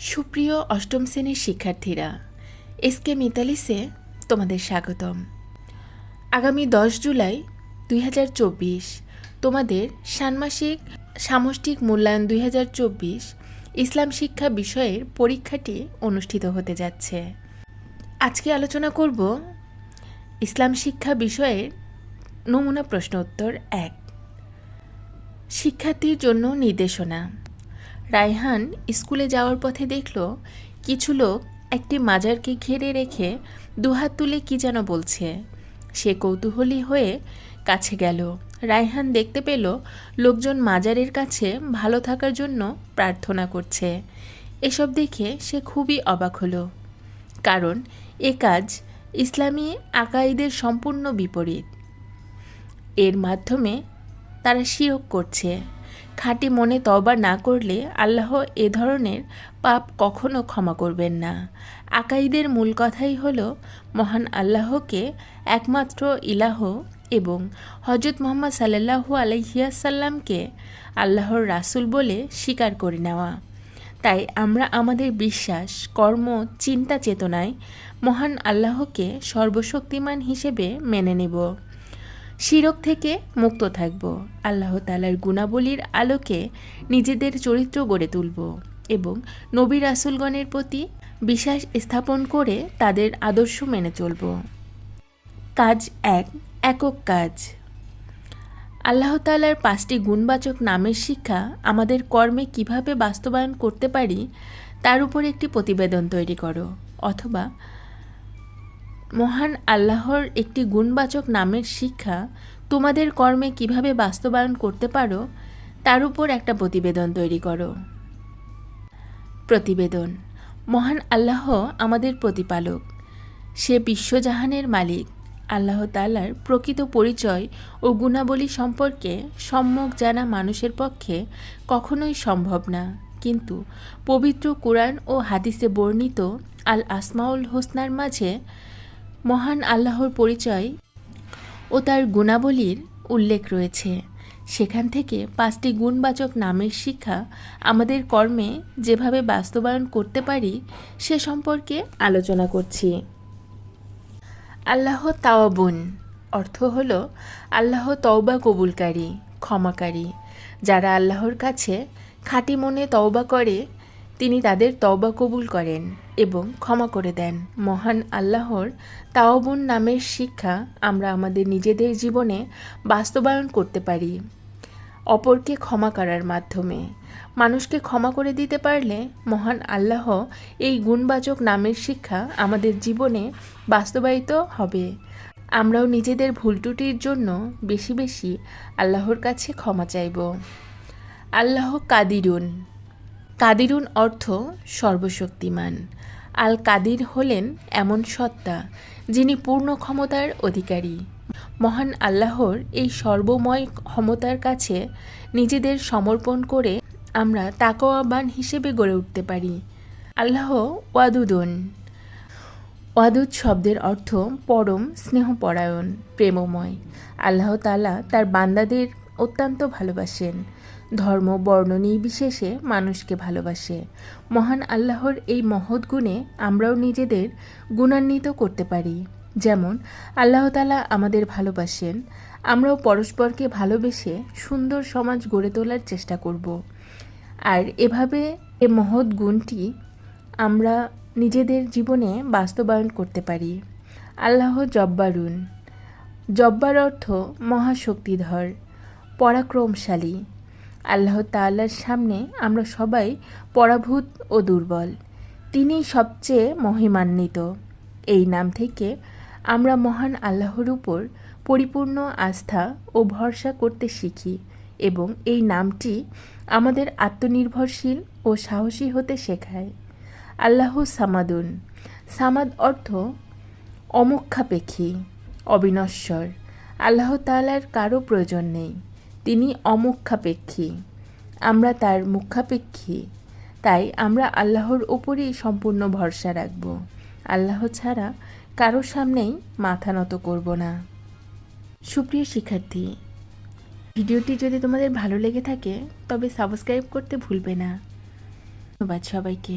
সুপ্রিয় অষ্টম শ্রেণির শিক্ষার্থীরা এসকে মিতালিসে তোমাদের স্বাগতম। আগামী দশ জুলাই দুই হাজার চব্বিশ, তোমাদের ষান্মাসিক সামষ্টিক মূল্যায়ন দুই হাজার চব্বিশ ইসলাম শিক্ষা বিষয়ের পরীক্ষাটি অনুষ্ঠিত হতে যাচ্ছে। আজকে আলোচনা করব ইসলাম শিক্ষা বিষয়ের নমুনা প্রশ্ন উত্তর এক। শিক্ষার্থীর জন্য নির্দেশনা। রায়হান স্কুলে যাওয়ার পথে দেখল, কিছু লোক একটি মাজারকে ঘিরে রেখে দুহাত তুলে কি যেন বলছে। সে কৌতূহলী হয়ে কাছে গেল। রায়হান দেখতে পেল, লোকজন মাজারের কাছে ভালো থাকার জন্য প্রার্থনা করছে। এসব দেখে সে খুবই অবাক হলো। কারণ এ কাজ ইসলামী আকাইদের সম্পূর্ণ বিপরীত। এর মাধ্যমে তারা শিরক করছে। খাঁটি মনে তবা না করলে আল্লাহ এ ধরনের পাপ কখনো ক্ষমা করবেন না। আকাইদের মূল কথাই হল, মহান আল্লাহকে একমাত্র ইলাহ এবং হজরত মোহাম্মদ সাল্লাহু আলহিয়াসাল্লামকে আল্লাহর রাসূল বলে স্বীকার করে নেওয়া। তাই আমরা আমাদের বিশ্বাস, কর্ম, চিন্তা, চেতনায় মহান আল্লাহকে সর্বশক্তিমান হিসেবে মেনে নেব। শিরক থেকে মুক্ত থাকব। আল্লাহ তালার গুণাবলীর আলোকে নিজেদের চরিত্র গড়ে তুলব এবং নবী রাসুলগণের প্রতি বিশ্বাস স্থাপন করে তাদের আদর্শ মেনে চলব। কাজ এক, একক কাজ। আল্লাহ তালার পাঁচটি গুণবাচক নামের শিক্ষা আমাদের কর্মে কীভাবে বাস্তবায়ন করতে পারি, তার উপর একটি প্রতিবেদন তৈরি করো অথবা মহান আল্লাহর একটি গুণবাচক নামের শিক্ষা তোমাদের কর্মে কীভাবে বাস্তবায়ন করতে পারো, তার উপর একটা প্রতিবেদন তৈরি করো। প্রতিবেদন, মহান আল্লাহ আমাদের প্রতিপালক। সে বিশ্বজাহানের মালিক, আল্লাহ তালার প্রকৃত পরিচয় ও গুণাবলী সম্পর্কে সম্যক জানা মানুষের পক্ষে কখনোই সম্ভব না। কিন্তু পবিত্র কোরআন ও হাদিসে বর্ণিত আল আসমাউল হোসনার মাঝে মহান আল্লাহর পরিচয় ও তার গুণাবলীর উল্লেখ রয়েছে। সেখান থেকে পাঁচটি গুণবাচক নামের শিক্ষা আমাদের কর্মে যেভাবে বাস্তবায়ন করতে পারি, সে সম্পর্কে আলোচনা করছি। আল্লাহ তাওয়াবুন অর্থ হল আল্লাহ তওবা কবুলকারী, ক্ষমাকারী। যারা আল্লাহর কাছে খাঁটি মনে তওবা করে তিনি তাদের তওবা কবুল করেন এবং ক্ষমা করে দেন। মহান আল্লাহর তাওবুন নামের শিক্ষা আমরা আমাদের নিজেদের জীবনে বাস্তবায়ন করতে পারি। অপরকে ক্ষমা করার মাধ্যমে। মানুষকে ক্ষমা করে দিতে পারলে মহান আল্লাহ এই গুণবাচক নামের শিক্ষা আমাদের জীবনে বাস্তবায়িত হবে। আমরাও নিজেদের ভুল ত্রুটির জন্য বেশি বেশি আল্লাহর কাছে ক্ষমা চাইব। আল্লাহ কাদিরুন। কাদিরুন অর্থ সর্বশক্তিমান। আল কাদির হলেন এমন সত্তা, যিনি পূর্ণ ক্ষমতার অধিকারী। মহান আল্লাহর এই সর্বময় ক্ষমতার কাছে নিজেদের সমর্পণ করে আমরা তাকওয়াবান হিসেবে গড়ে উঠতে পারি। আল্লাহ ওয়াদুদন। ওয়াদুদ শব্দের অর্থ পরম স্নেহপরায়ণ, প্রেমময়। আল্লাহ তালা তার বান্দাদের অত্যন্ত ভালোবাসেন। ধর্ম, বর্ণ নির্বিশেষে মানুষকে ভালোবাসে। মহান আল্লাহর এই মহৎ গুণে আমরাও নিজেদের গুণান্বিত করতে পারি। যেমন, আল্লাহ তালা আমাদের ভালোবাসেন। আমরাও পরস্পরকে ভালোবেসে সুন্দর সমাজ গড়ে তোলার চেষ্টা করব। আর এভাবে এ মহৎ গুণটি আমরা নিজেদের জীবনে বাস্তবায়ন করতে পারি। আল্লাহ জব্বারুন। জব্বার অর্থ মহাশক্তিধর, পরাক্রমশালী। আল্লাহ তাল্লার সামনে আমরা সবাই পরাভূত ও দুর্বল। তিনি সবচেয়ে মহিমান্বিত। এই নাম থেকে আমরা মহান আল্লাহর উপর পরিপূর্ণ আস্থা ও ভরসা করতে শিখি এবং এই নামটি আমাদের আত্মনির্ভরশীল ও সাহসী হতে শেখায়। আল্লাহ সামাদুন। সামাদ অর্থ অমুখাপেক্ষী অবিনশ্বর। আল্লাহ তালার কারও প্রয়োজন নেই। তিনি অমুখাপেক্ষী, আমরা তার মুখাপেক্ষী, তাই আমরা আল্লাহর ওপরেই সম্পূর্ণ ভরসা রাখব। আল্লাহ ছাড়া কারও সামনেই মাথা নত করব না। সুপ্রিয় শিক্ষার্থী, ভিডিওটি যদি তোমাদের ভালো লেগে থাকে, তবে সাবস্ক্রাইব করতে ভুলবে না। ধন্যবাদ সবাইকে।